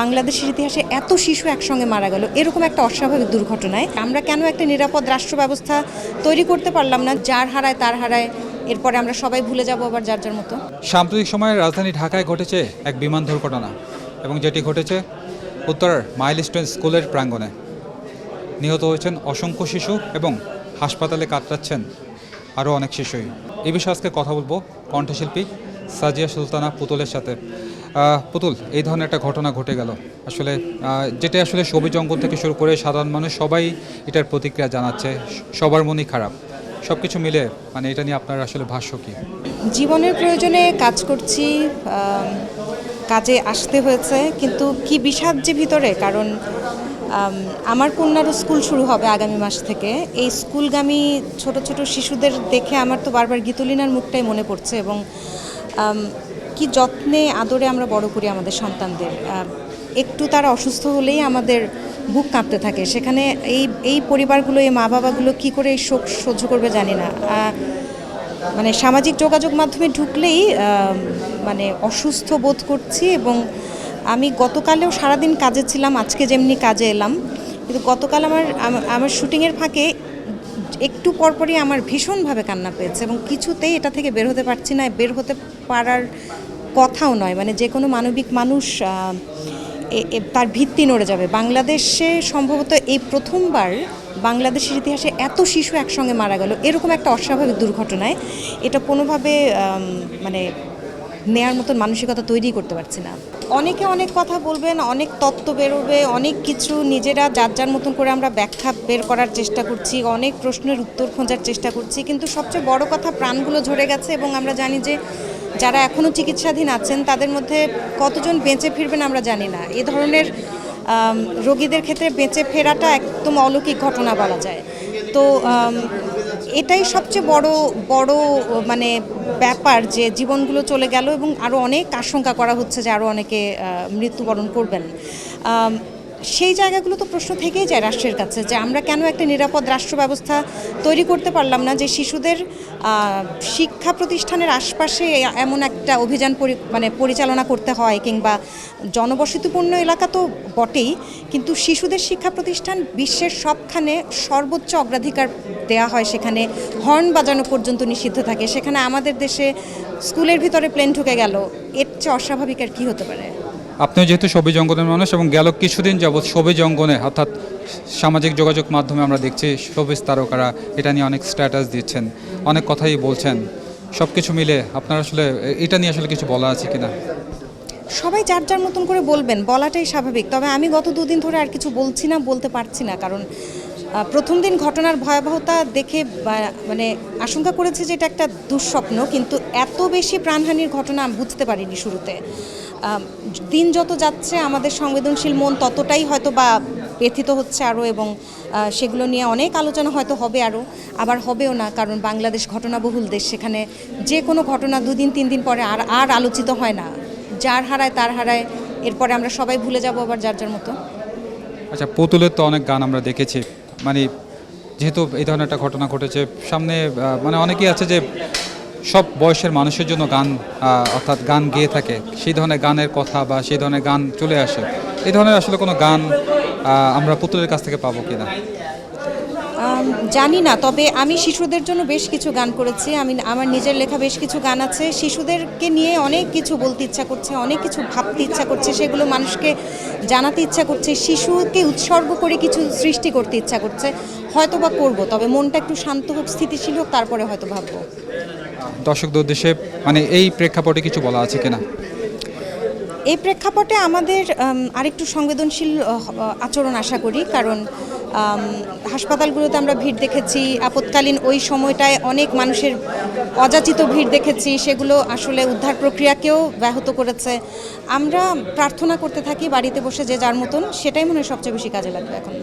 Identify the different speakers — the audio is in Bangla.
Speaker 1: বাংলাদেশের ইতিহাসে এত শিশু একসঙ্গে মারা গেল, এরকম একটা অস্বাভাবিক দুর্ঘটনায়। আমরা কেন একটা নিরাপদ রাষ্ট্র ব্যবস্থা তৈরি করতে পারলাম না? যার হারায় তার হারায়, এরপরে আমরা সবাই ভুলে যাব আবার যার যার মতো।
Speaker 2: সাম্প্রতিক সময়ে রাজধানী ঢাকায় ঘটেছে এক বিমান দুর্ঘটনা, এবং যেটি ঘটেছে উত্তরার মাইলস্টোন স্কুলের প্রাঙ্গণে। নিহত হয়েছেন অসংখ্য শিশু এবং হাসপাতালে কাতরাচ্ছেন আরও অনেক শিশুই। এ বিষয়ে আজকে কথা বলব কণ্ঠশিল্পী সাজিয়া সুলতানা পুতুলের সাথে। পুতুল, এই ধরনের একটা ঘটনা ঘটে গেল। আসলে যেটা আসলে ছবি জঙ্গল থেকে শুরু করে সাধারণ মানুষ সবাই এটার প্রতিক্রিয়া জানাচ্ছে, সবার মনই খারাপ। সব কিছু মিলে মানে এটা নিয়ে আপনার আসলে ভাষ্য কী?
Speaker 1: জীবনের প্রয়োজনে কাজ করছি কাজে আসতে হয়েছে, কিন্তু কি বিষাদ যে ভিতরে? কারণ আমার কন্যারও স্কুল শুরু হবে আগামী মাস থেকে। এই স্কুলগামী ছোট ছোট শিশুদের দেখে আমার তো বারবার গীতলিনার মুখটাই মনে পড়ছে এবং কি যত্নে, আদরে আমরা বড় করি আমাদের সন্তানদের? একটু তারা অসুস্থ হলেই আমাদের বুক কাঁপতে থাকে। সেখানে এই এই পরিবারগুলো, এই মা বাবাগুলো কি করে এই শোক সহ্য করবে জানি না। মানে সামাজিক যোগাযোগ মাধ্যমে ঢুকলেই মানে অসুস্থ বোধ করছি এবং আমি গতকালেও সারাদিন কাজে ছিলাম, আজকে যেমনি কাজে এলাম। কিন্তু গতকাল আমার আমার শুটিংয়ের ফাঁকে একটু পরপরই আমার ভীষণভাবে কান্না পেয়েছে এবং কিছুতেই এটা থেকে বের হতে পারছি না, বের হতে পারার কথাও নয়। মানে যে কোনো মানবিক মানুষ তার ভিত্তি নড়ে যাবে। বাংলাদেশে সম্ভবত এই প্রথমবার বাংলাদেশের ইতিহাসে এত শিশু একসঙ্গে মারা গেল, এরকম একটা অস্বাভাবিক দুর্ঘটনায়। এটা কোনোভাবে মানে নেয়ার মতন মানসিকতা তৈরি করতে পারছি না। অনেকে অনেক কথা বলবেন, অনেক তত্ত্ব বেরোবে, অনেক কিছু নিজেরা যার যার মতন করে আমরা ব্যাখ্যা বের করার চেষ্টা করছি, অনেক প্রশ্নের উত্তর খোঁজার চেষ্টা করছি, কিন্তু সবচেয়ে বড় কথা প্রাণগুলো ঝরে গেছে এবং আমরা জানি যে যারা এখনও চিকিৎসাধীন আছেন, তাদের মধ্যে কতজন বেঁচে ফিরবেন আমরা জানি না। এ ধরনের রোগীদের ক্ষেত্রে বেঁচে ফেরাটা একদম অলৌকিক ঘটনা বলা যায়। তো এটাই সবচেয়ে বড় বড় মানে ব্যাপার যে জীবনগুলো চলে গেল এবং আরও অনেক আশঙ্কা করা হচ্ছে যে আরও অনেকে মৃত্যুবরণ করবেন। সেই জায়গাগুলো তো প্রশ্ন থেকেই যায় রাষ্ট্রের কাছে, যে আমরা কেন একটা নিরাপদ রাষ্ট্র ব্যবস্থা তৈরি করতে পারলাম না, যে শিশুদের শিক্ষা প্রতিষ্ঠানের আশপাশে এমন একটা অভিযান মানে পরিচালনা করতে হয় কিংবা জনবসতিপূর্ণ এলাকা তো বটেই, কিন্তু শিশুদের শিক্ষা প্রতিষ্ঠান বিশ্বের সবখানে সর্বোচ্চ অগ্রাধিকার দেয়া হয় সেখানে হর্ন বাজানো পর্যন্ত নিষিদ্ধ থাকে, সেখানে আমাদের দেশে স্কুলের ভিতরে প্লেন ঢুকে গেল, এর চেয়ে অস্বাভাবিক আর কী হতে পারে?
Speaker 2: আপনিও যেহেতু ছবি জঙ্গনের মানুষ এবং গেল কিছুদিন যাবৎ ছবি জঙ্গনে অর্থাৎ সামাজিক যোগাযোগ মাধ্যমে আমরা দেখছি শোবিজ তারকারা এটা নিয়ে অনেক স্ট্যাটাস দিচ্ছেন, অনেক কথাই বলছেন। সব কিছু মিলে আপনার আসলে এটা নিয়ে আসলে কিছু বলা আছে কিনা?
Speaker 1: সবাই যার যার মতন করে বলবেন, বলাটাই স্বাভাবিক। তবে আমি গত দুদিন ধরে আর কিছু বলছি না, বলতে পারছি না। কারণ প্রথম দিন ঘটনার ভয়াবহতা দেখে মানে আশঙ্কা করেছি যে এটা একটা দুঃস্বপ্ন, কিন্তু এত বেশি প্রাণহানির ঘটনা বুঝতে পারিনি শুরুতে। দিন যত যাচ্ছে, আমাদের সংবেদনশীল মন ততটাই হয়তো বা ব্যথিত হচ্ছে আরও এবং সেগুলো নিয়ে অনেক আলোচনা হয়তো হবে আরও আবার হবেও না, কারণ বাংলাদেশ ঘটনাবহুল দেশ, সেখানে যে কোনো ঘটনা দুদিন, তিন দিন পরে আর আর আলোচিত হয় না। যার হারায় তার হারায়, এরপরে আমরা সবাই ভুলে যাব আবার যার যার মতো।
Speaker 2: আচ্ছা পুতুলের তো অনেক গান আমরা দেখেছি। মানে যেহেতু এই ধরনের একটা ঘটনা ঘটেছে, সামনে মানে অনেকেই আছে যে সব বয়সের মানুষের জন্য গান অর্থাৎ গান গেয়ে থাকে। সেই ধরনের গানের কথা বা সেই ধরনের গান চলে আসে। এই ধরনের আসলে কোনো গান আমরা পুতুলের কাছ থেকে পাবো কিনা?
Speaker 1: জানি না, তবে আমি শিশুদের জন্য বেশ কিছু গান করেছি। আমি, আমার নিজের লেখা বেশ কিছু গান আছে। শিশুদেরকে নিয়ে অনেক কিছু বলতে ইচ্ছা করছে, অনেক কিছু ভাবতে ইচ্ছা করছে, সেগুলো মানুষকে জানাতে ইচ্ছা করছে। শিশুকে উৎসর্গ করে কিছু সৃষ্টি করতে ইচ্ছা করছে। হয়তো বা করব, তবে মনটা একটু শান্ত হোক, স্থিতিশীল হোক, তারপরে হয়তো ভাববো।
Speaker 2: দর্শকদের উদ্দেশ্যে মানে এই প্রেক্ষাপটে কিছু বলা আছে কিনা?
Speaker 1: এই প্রেক্ষাপটে আমাদের আরেকটু সংবেদনশীল আচরণ আশা করি। কারণ হাসপাতালগুলোতে আমরা ভিড় দেখেছি, আপৎকালীন ওই সময়টায় অনেক মানুষের অযাচিত ভিড় দেখেছি, সেগুলো আসলে উদ্ধার প্রক্রিয়াকেও ব্যাহত করেছে। আমরা প্রার্থনা করতে থাকি বাড়িতে বসে যে যার মতন, সেটাই মনে হয় সবচেয়ে বেশি কাজে লাগবে এখন।